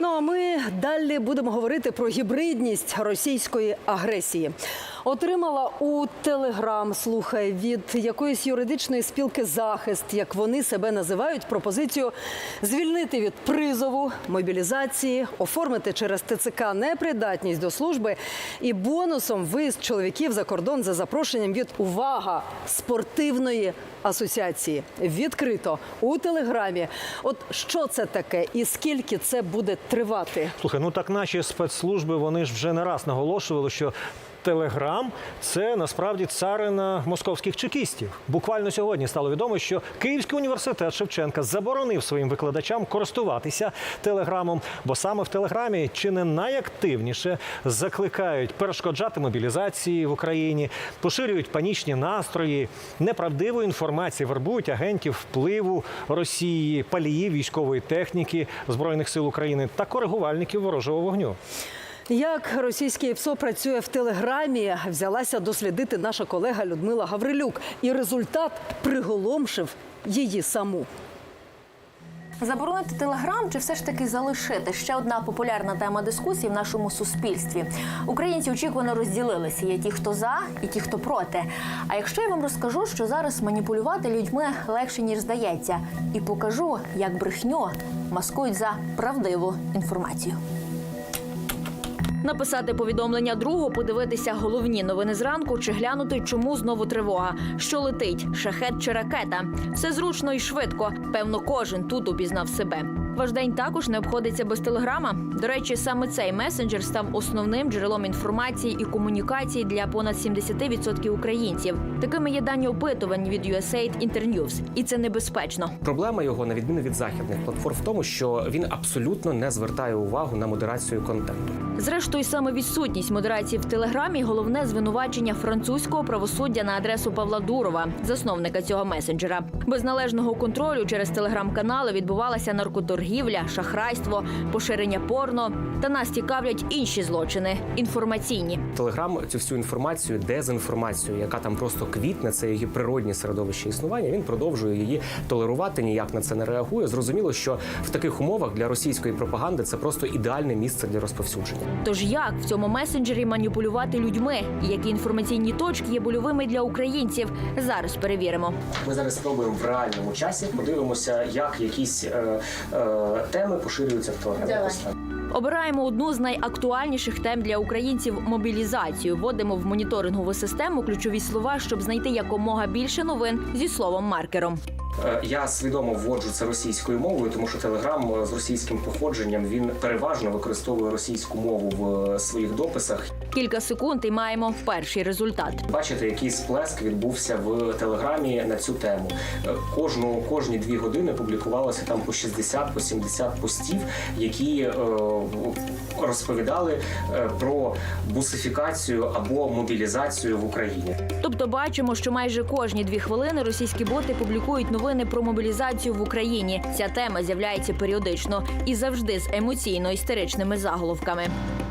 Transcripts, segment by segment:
Ну а ми далі будемо говорити про гібридність російської агресії. Отримала у Телеграм, слухай, від якоїсь юридичної спілки захист, як вони себе називають, пропозицію звільнити від призову, мобілізації, оформити через ТЦК непридатність до служби і бонусом виїзд чоловіків за кордон за запрошенням від увага спортивної асоціації. Відкрито у телеграмі. От що це таке і скільки це буде тривати? Слухай, ну так наші спецслужби вони ж вже не раз наголошували, що. Телеграм це насправді царина московських чекістів. Буквально сьогодні стало відомо, що Київський університет Шевченка заборонив своїм викладачам користуватися телеграмом, бо саме в телеграмі чи не найактивніше закликають перешкоджати мобілізації в Україні, поширюють панічні настрої, неправдиву інформацію, вербують агентів впливу Росії, паліїв військової техніки збройних сил України та коригувальників ворожого вогню. Як російське ПСО працює в телеграмі, взялася дослідити наша колега Людмила Гаврилюк, і результат приголомшив її саму. Заборонити телеграм чи все ж таки залишити ще одна популярна тема дискусії в нашому суспільстві. Українці очікувано розділилися. Є ті, хто за, і ті, хто проти. А якщо я вам розкажу, що зараз маніпулювати людьми легше ніж здається, і покажу, як брехню маскують за правдиву інформацію. Написати повідомлення другу, подивитися головні новини зранку чи глянути, чому знову тривога, що летить, шахет чи ракета. Все зручно і швидко. Певно, кожен тут упізнав себе. Ваш день також не обходиться без телеграма. До речі, саме цей месенджер став основним джерелом інформації і комунікації для понад 70% українців. Такими є дані опитувань від USAID Internews. і це небезпечно. Проблема його, на відміну від західних платформ, в тому, що він абсолютно не звертає увагу на модерацію контенту. Зрештою, саме відсутність модерації в телеграмі головне звинувачення французького правосуддя на адресу Павла Дурова, засновника цього месенджера. Без належного контролю через телеграм-канали відбувалася наркоторгівля, шахрайство, поширення порно. Та нас цікавлять інші злочини інформаційні. Телеграм цю всю інформацію, дезінформацію, яка там просто квітне, це її природні середовище існування. Він продовжує її толерувати, ніяк на це не реагує. Зрозуміло, що в таких умовах для російської пропаганди це просто ідеальне місце для розповсюдження. Тож як в цьому месенджері маніпулювати людьми, і які інформаційні точки є больовими для українців? Зараз перевіримо. Ми зараз спробуємо в реальному часі подивимося, як якісь е, е, теми поширюються в телеграмі. Обираємо одну з найактуальніших тем для українців мобілізацію. Вводимо в моніторингову систему ключові слова, щоб знайти якомога більше новин зі словом маркером. Е, Я свідомо вводжу це російською мовою, тому що телеграм е, з російським походженням він переважно використовує російську мову в е, своїх дописах. Кілька секунд і маємо перший результат. Бачите, який сплеск відбувся в телеграмі на цю тему. Кожну кожні дві години публікувалося там по 60 по 70 постів, які е, розповідали е, про бусифікацію або мобілізацію в Україні. Тобто бачимо, що майже кожні дві хвилини російські боти публікують новини про мобілізацію в Україні. Ця тема з'являється періодично і завжди з емоційно-істеричними заголовками.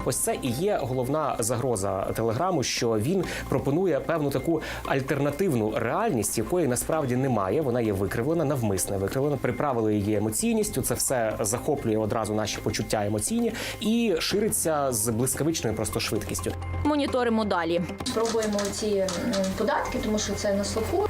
Ось це і є головна загроза телеграму, що він пропонує певну таку альтернативну реальність, якої насправді немає. Вона є викривлена, навмисне викривлена. Приправили її емоційністю. Це все захоплює одразу наші почуття емоційні і шириться з блискавичною просто швидкістю. Моніторимо далі. Спробуємо ці податки, тому що це на слуху.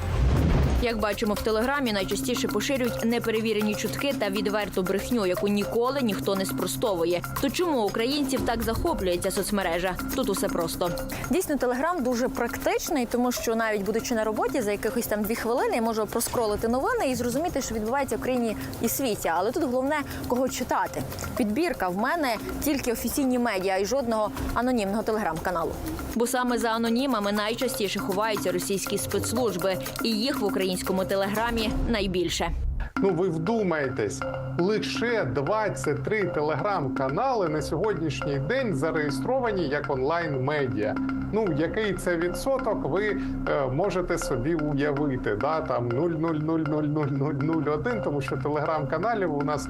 Як бачимо в телеграмі, найчастіше поширюють неперевірені чутки та відверту брехню, яку ніколи ніхто не спростовує. То чому українців так захоплюється соцмережа? Тут усе просто. Дійсно, телеграм дуже практичний, тому що навіть будучи на роботі за якихось там дві хвилини, я можу проскролити новини і зрозуміти, що відбувається в країні і світі. Але тут головне кого читати. Підбірка в мене тільки офіційні медіа і жодного анонімного телеграм-каналу. Бо саме за анонімами найчастіше ховаються російські спецслужби, і їх в українському телеграмі найбільше. Ну ви вдумаєтесь, лише 23 телеграм-канали на сьогоднішній день зареєстровані як онлайн-медіа. Ну який це відсоток, ви е, можете собі уявити. Да? Там 0,0000001, тому що телеграм-каналів у нас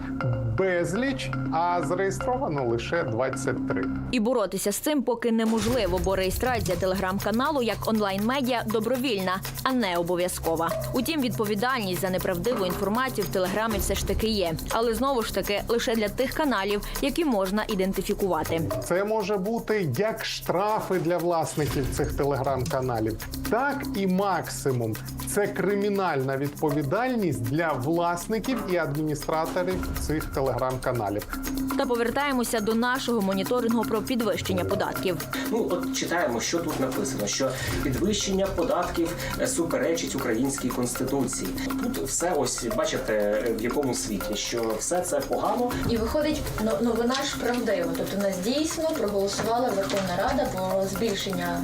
безліч, а зареєстровано лише 23. І боротися з цим поки неможливо, бо реєстрація телеграм-каналу як онлайн-медіа добровільна, а не обов'язкова. Утім, відповідальність за неправдиву інформацію інформації в телеграмі все ж таки є, але знову ж таки лише для тих каналів, які можна ідентифікувати. Це може бути як штрафи для власників цих телеграм-каналів, так і максимум це кримінальна відповідальність для власників і адміністраторів цих телеграм-каналів. Та повертаємося до нашого моніторингу про підвищення податків. Ну от читаємо, що тут написано: що підвищення податків е, суперечить українській конституції. Тут все ось бачите е, в якому світі, що все це погано. І виходить, ну, новина ж правдива. Тобто, нас дійсно проголосувала Верховна Рада про збільшення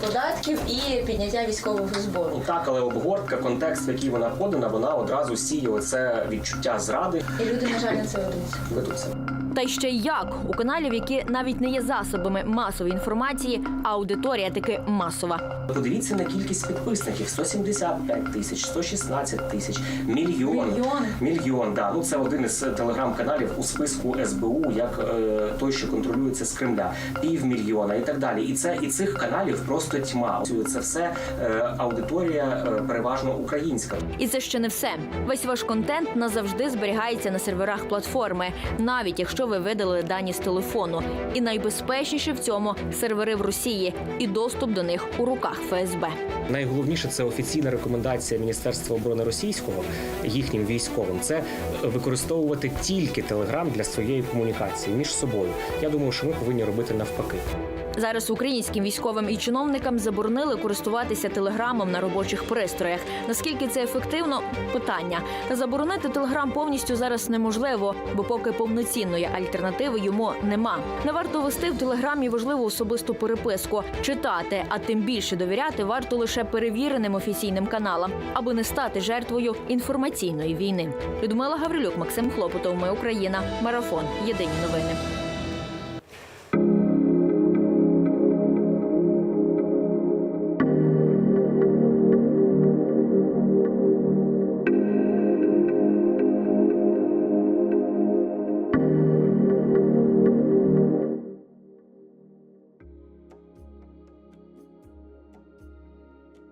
податків і підняття військового збору. Ну так, але обгортка, контекст, в який вона подана, вона одразу сіє оце відчуття зради. І люди, на жаль, на це ведуться. Ведуться. Та й ще як у каналів, які навіть не є засобами масової інформації, а аудиторія таки масова. Подивіться на кількість підписників: 175 тисяч, 116 тисяч, мільйон. Мільйони. Мільйон, да. Ну це один із телеграм-каналів у списку СБУ, як е, той, що контролюється з Кремля, півмільйона і так далі. І це і цих каналів просто тьма. Це все е, аудиторія е, переважно українська. І це ще не все. Весь ваш контент назавжди зберігається на серверах платформи, навіть якщо ви видалили дані з телефону. І найбезпечніше в цьому сервери в Росії і доступ до них у руках ФСБ. Найголовніше це офіційна рекомендація Міністерства оборони російського їхнім військовим. Це використовувати тільки телеграм для своєї комунікації між собою. Я думаю, що ми повинні робити навпаки. Зараз українським військовим і чиновникам заборонили користуватися телеграмом на робочих пристроях. Наскільки це ефективно? Питання. Заборонити телеграм повністю зараз неможливо, бо поки повноцінної альтернативи йому нема. Не варто вести в телеграмі важливу особисту переписку, читати, а тим більше довіряти варто лише перевіреним офіційним каналам, аби не стати жертвою інформаційної війни. Людмила Гаврилюк, Максим Хлопотов. Ми Україна. Марафон. Єдині новини.